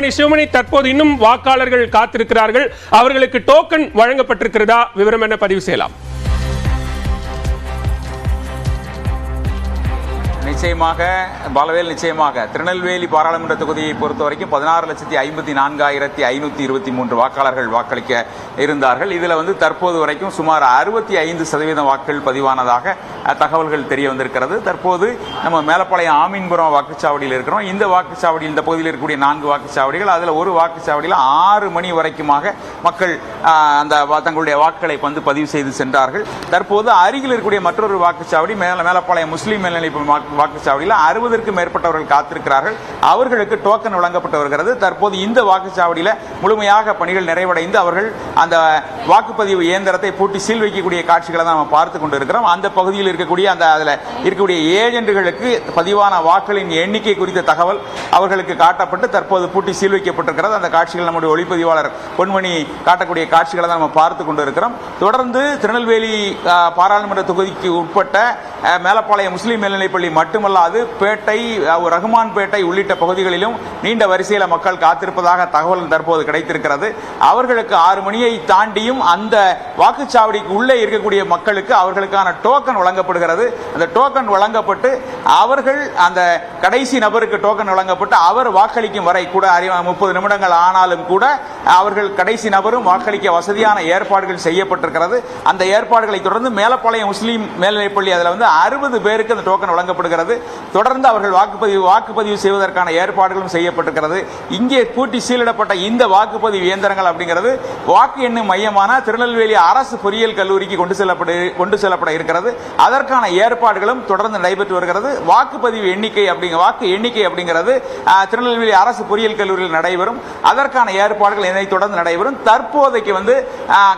சிவமணி சிவமணி தற்போது இன்னும் வாக்காளர்கள் காத்திருக்கிறார்கள். அவர்களுக்கு டோக்கன் வழங்கப்பட்டிருக்கிறதா? விவரம் என்ன? பதிவு செய்யலாம். நிச்சயமாக பலவேல் நிச்சயமாக திருநெல்வேலி பாராளுமன்ற தொகுதியை பொறுத்த வரைக்கும் பதினாறு லட்சத்தி ஐம்பத்தி நான்காயிரத்தி ஐநூற்றி இருபத்தி மூன்று வாக்காளர்கள் வாக்களிக்க இருந்தார்கள். இதில் வந்து தற்போது வரைக்கும் சுமார் அறுபத்தி ஐந்து சதவீதம் வாக்குகள் பதிவானதாக தகவல்கள் தெரிய வந்திருக்கிறது. தற்போது நம்ம மேலப்பாளையம் ஆமீன்புரம் வாக்குச்சாவடியில் இருக்கிறோம். இந்த வாக்குச்சாவடியில் இந்த பகுதியில் இருக்கக்கூடிய நான்கு வாக்குச்சாவடிகள் அதில் ஒரு வாக்குச்சாவடியில் ஆறு மணி வரைக்குமாக மக்கள் அந்த தங்களுடைய வாக்குகளை வந்து பதிவு செய்து சென்றார்கள். தற்போது அருகில் இருக்கக்கூடிய மற்றொரு வாக்குச்சாவடி மேல மேலப்பாளையம் முஸ்லீம் மேல்நிலை வாக்கு- வாக்குச்சாவடியில் அறுபதற்கும் மேற்பட்டவர்கள் காத்திருக்கிறார்கள். அவர்களுக்கு டோக்கன் வழங்கப்பட்டு வருகிறது. தற்போது இந்த வாக்குச்சாவடியில் முழுமையாக பணிகள் நிறைவடைந்து அவர்கள் அந்த வாக்குப்பதிவு இயந்திரத்தை பூட்டி சீல் வைக்கக்கூடிய காட்சிகளை தான் நம்ம பார்த்து கொண்டு இருக்கிறோம் அந்த பகுதியில் இருக்கக்கூடிய அந்த அதில் இருக்கக்கூடிய ஏஜென்ட்டுகளுக்கு பதிவான வாக்குகளின் எண்ணிக்கை குறித்த தகவல் அவர்களுக்கு காட்டப்பட்டு தற்போது பூட்டி சீல் வைக்கப்பட்டிருக்கிறது. அந்த காட்சிகள் நம்முடைய ஒளிப்பதிவாளர் பொன்மணி காட்டக்கூடிய காட்சிகளை தான் நம்ம பார்த்து கொண்டு இருக்கிறோம் தொடர்ந்து திருநெல்வேலி பாராளுமன்ற தொகுதிக்கு உட்பட்ட மேலப்பாளையம் முஸ்லீம் மேல்நிலைப்பள்ளி மட்டுமல்லாது பேட்டை ஆ, ரகுமான் பேட்டை உள்ளிட்ட பகுதிகளிலும் நீண்ட வரிசையில் மக்கள் காத்திருப்பதாக தகவல் தற்போது கிடைத்திருக்கிறது. அவர்களுக்கு ஆறு மணியை தாண்டியும் அந்த வாக்குச்சாவடிக்கு உள்ளே இருக்கக்கூடிய மக்களுக்கு அவர்களுக்கான டோக்கன் வழங்கப்படுகிறது. அந்த டோக்கன் வழங்கப்பட்டு அவர்கள் அந்த கடைசி நபருக்கு டோக்கன் வழங்கப்பட்டு அவர் வாக்களிக்கும் வரை கூட முப்பது நிமிடங்கள் ஆனாலும் கூட அவர்கள் கடைசி நபரும் வாக்களிக்க வசதியான ஏற்பாடுகள் செய்யப்பட்டிருக்கிறது. அந்த ஏற்பாடுகளை தொடர்ந்து மேலப்பாளையம் முஸ்லீம் மேல்நிலைப்பள்ளி அதில் வந்து அறுபது பேருக்கு அந்த டோக்கன் வழங்கப்படுகிறது. தொடர்ந்து அவர்கள் வாக்குப்பதிவு வாக்குப்பதிவு செய்வதற்கான ஏற்பாடுகளும் செய்யப்பட்டிருக்கிறது. இங்கே பூட்டி சீலிடப்பட்ட இந்த வாக்குப்பதிவு இயந்திரங்கள் அப்படிங்கிறது வாக்கு எண்ணும் மையமான திருநெல்வேலி அரசு பொறியியல் கல்லூரிக்கு கொண்டு செல்லப்படு கொண்டு செல்லப்பட இருக்கிறது. அதற்கான ஏற்பாடுகளும் தொடர்ந்து நடைபெற்று வருகிறது. வாக்குப்பதிவு எண்ணிக்கை அப்படிங்க வாக்கு எண்ணிக்கை அப்படிங்கிறது திருநெல்வேலி அரசு பொறியியல் கல்லூரியில் நடைபெறும். அதற்கான ஏற்பாடுகள் இதை தொடர்ந்து நடைபெறும். தற்போதைக்கு வந்து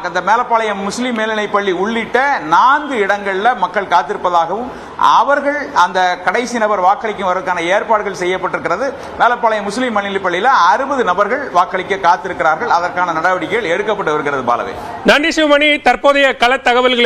அந்த மேலப்பாளையம் முஸ்லீம் மேல்நிலைப் பள்ளி உள்ளிட்ட நான்கு இடங்களில் மக்கள் காத்திருப்பதாகவும் அவர்கள் அந்த கடைசி நபர் வாக்களிக்கும் வருவதற்கான ஏற்பாடுகள் செய்யப்பட்டிருக்கிறது. மேலப்பாளையம் முஸ்லீம் மேல்நிலைப் பள்ளியில் அறுபது நபர்கள் வாக்களிக்க காத்திருக்கிறார்கள். அதற்கான நடவடிக்கைகள் எடுக்கப்பட்டு வருகிறது பாலவே. நன்றி சிவமணி. தற்போதைய கள தகவல்கள்